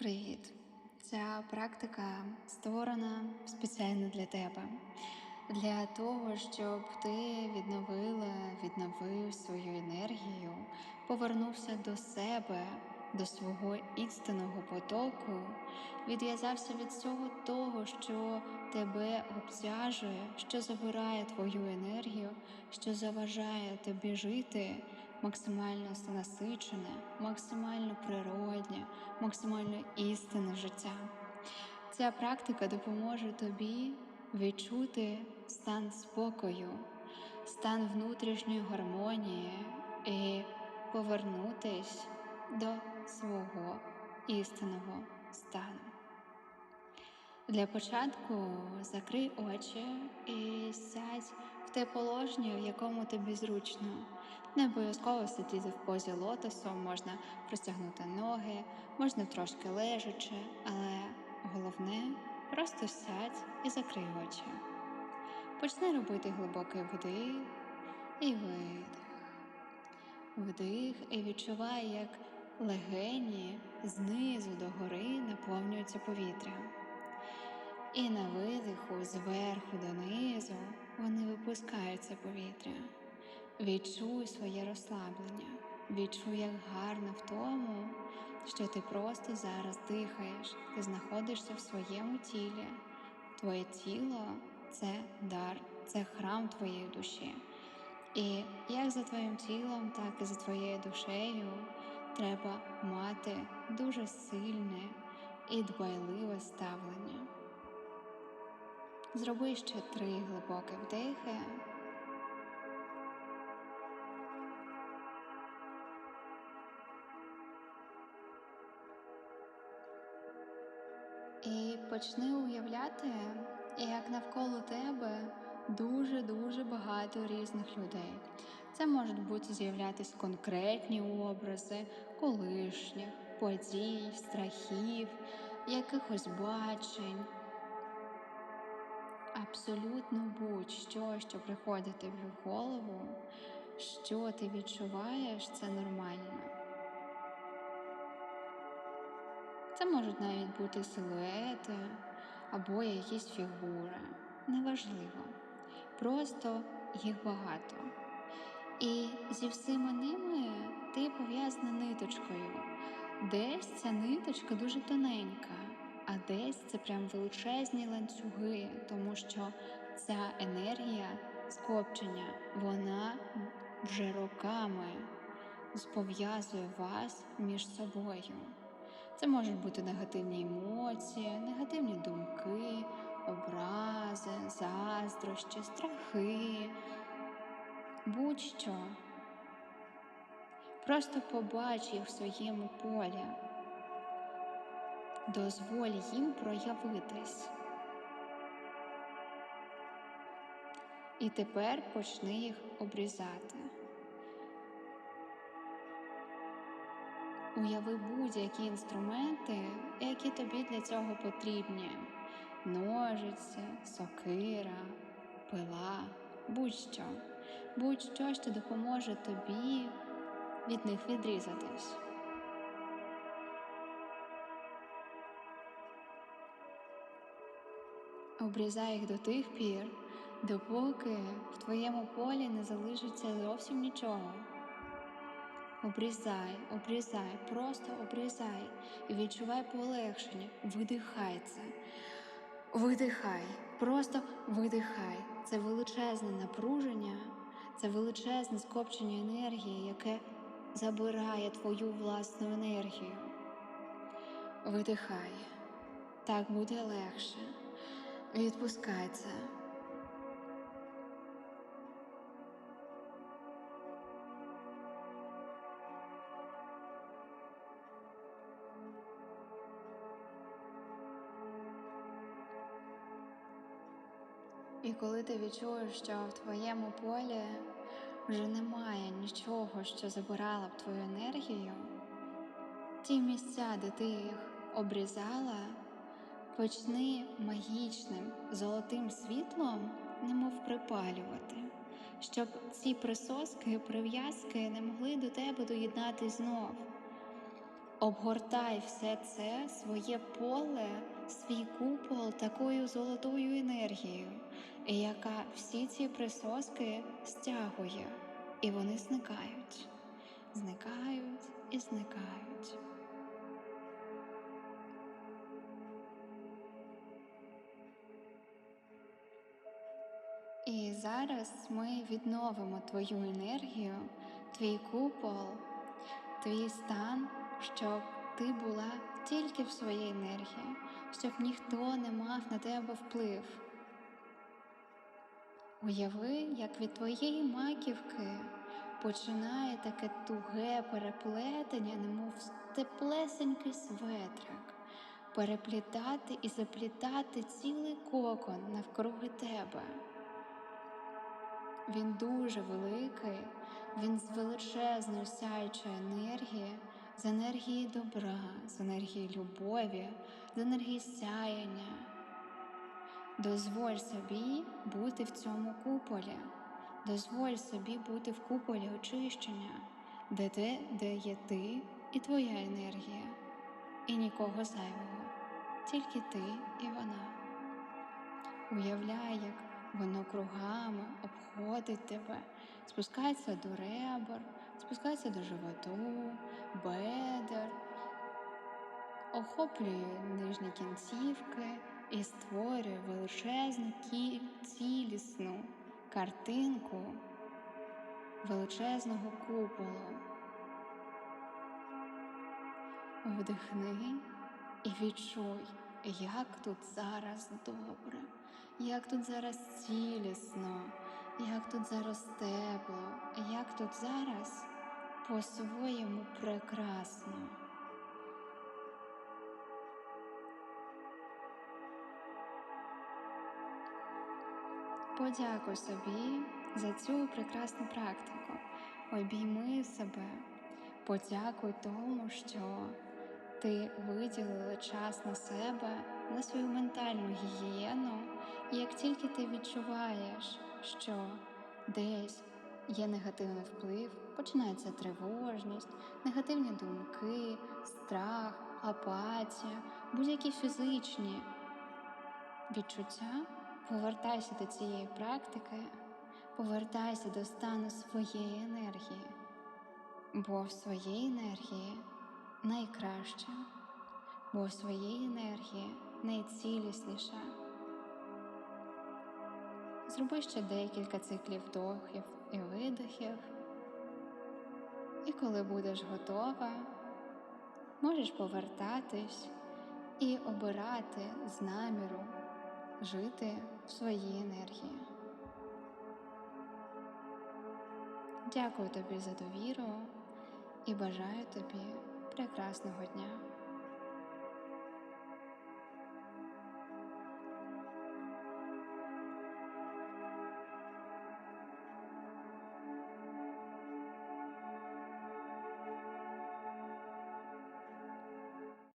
Привіт! Ця практика створена спеціально для тебе, для того, щоб ти відновила, відновив свою енергію, повернувся до себе, до свого істинного потоку, відв'язався від всього того, що тебе обтяжує, що забирає твою енергію, що заважає тобі жити максимально насичене, максимально природне, максимально істинне життя. Ця практика допоможе тобі відчути стан спокою, стан внутрішньої гармонії і повернутись до свого істинного стану. Для початку закрий очі і сядь в те положення, в якому тобі зручно. Не обов'язково сидіти в позі лотосу, можна простягнути ноги, можна трошки лежачи, але головне просто сядь і закрий очі. Почни робити глибокий вдих і видих. Вдих і відчувай, як легені знизу до гори наповнюються повітрям. І на видиху зверху донизу вони випускаються повітря. Відчуй своє розслаблення, відчуй, як гарно в тому, що ти просто зараз дихаєш, ти знаходишся в своєму тілі. Твоє тіло це дар, це храм твоєї душі. І як за твоїм тілом, так і за твоєю душею треба мати дуже сильне і дбайливе ставлення. Зроби ще три глибокі вдихи. І почни уявляти, як навколо тебе дуже-дуже багато різних людей. Це можуть бути з'являтися конкретні образи, колишніх, подій, страхів, якихось бачень. Абсолютно будь-що, що приходить тобі в голову, що ти відчуваєш, це нормально. Це можуть навіть бути силуети або якісь фігури. Неважливо. Просто їх багато. І зі всіма ними ти пов'язана ниточкою. Десь ця ниточка дуже тоненька, а десь це прям величезні ланцюги, тому що ця енергія скопчення, вона вже роками пов'язує вас між собою. Це можуть бути негативні емоції, негативні думки, образи, заздрощі, страхи, будь-що. Просто побач їх в своєму полі, дозволь їм проявитись. І тепер почни їх обрізати. Уяви будь-які інструменти, які тобі для цього потрібні: ножиці, сокира, пила, будь-що, будь-що, що допоможе тобі від них відрізатись. Обрізай їх до тих пір, допоки в твоєму полі не залишиться зовсім нічого. Обрізай, обрізай, просто обрізай і відчувай полегшення, видихай це. Видихай, просто видихай. Це величезне напруження, це величезне скопчення енергії, яке забирає твою власну енергію. Видихай, так буде легше. Відпускай це. І коли ти відчуєш, що в твоєму полі вже немає нічого, що забирало б твою енергію, ті місця, де ти їх обрізала, почни магічним золотим світлом, немов припалювати, щоб ці присоски, прив'язки не могли до тебе доєднатись знов. Обгортай все це своє поле, свій купол такою золотою енергією, яка всі ці присоски стягує, і вони зникають, зникають і зникають. І зараз ми відновимо твою енергію, твій купол, твій стан, щоб ти була тільки в своїй енергії, щоб ніхто не мав на тебе вплив. Уяви, як від твоєї маківки починає таке туге переплетення, немов теплесенький светрик, переплітати і заплітати цілий кокон навкруги тебе. Він дуже великий, він з величезною сяючої енергії, з енергії добра, з енергії любові, з енергії сяяння. Дозволь собі бути в цьому куполі, дозволь собі бути в куполі очищення, де ти, де є ти і твоя енергія, і нікого зайвого, тільки ти і вона. Уявляй, як воно кругами обходить тебе, спускається до ребер, спускається до животу, бедер, охоплює нижні кінцівки і створює величезну цілісну картинку величезного куполу. Вдихни і відчуй, як тут зараз добре, як тут зараз цілісно, як тут зараз тепло, як тут зараз по-своєму прекрасно. Подякуй собі за цю прекрасну практику. Обійми себе, подякуй тому, що ти виділила час на себе, на свою ментальну гігієну. І як тільки ти відчуваєш, що десь є негативний вплив, починається тривожність, негативні думки, страх, апатія, будь-які фізичні відчуття, повертайся до цієї практики, повертайся до стану своєї енергії, бо в своїй енергії найкраще, бо в своїй енергії найцілісніше. Зроби ще декілька циклів вдохів і видохів. І коли будеш готова, можеш повертатись і обирати з наміру жити в своїй енергії. Дякую тобі за довіру і бажаю тобі прекрасного дня.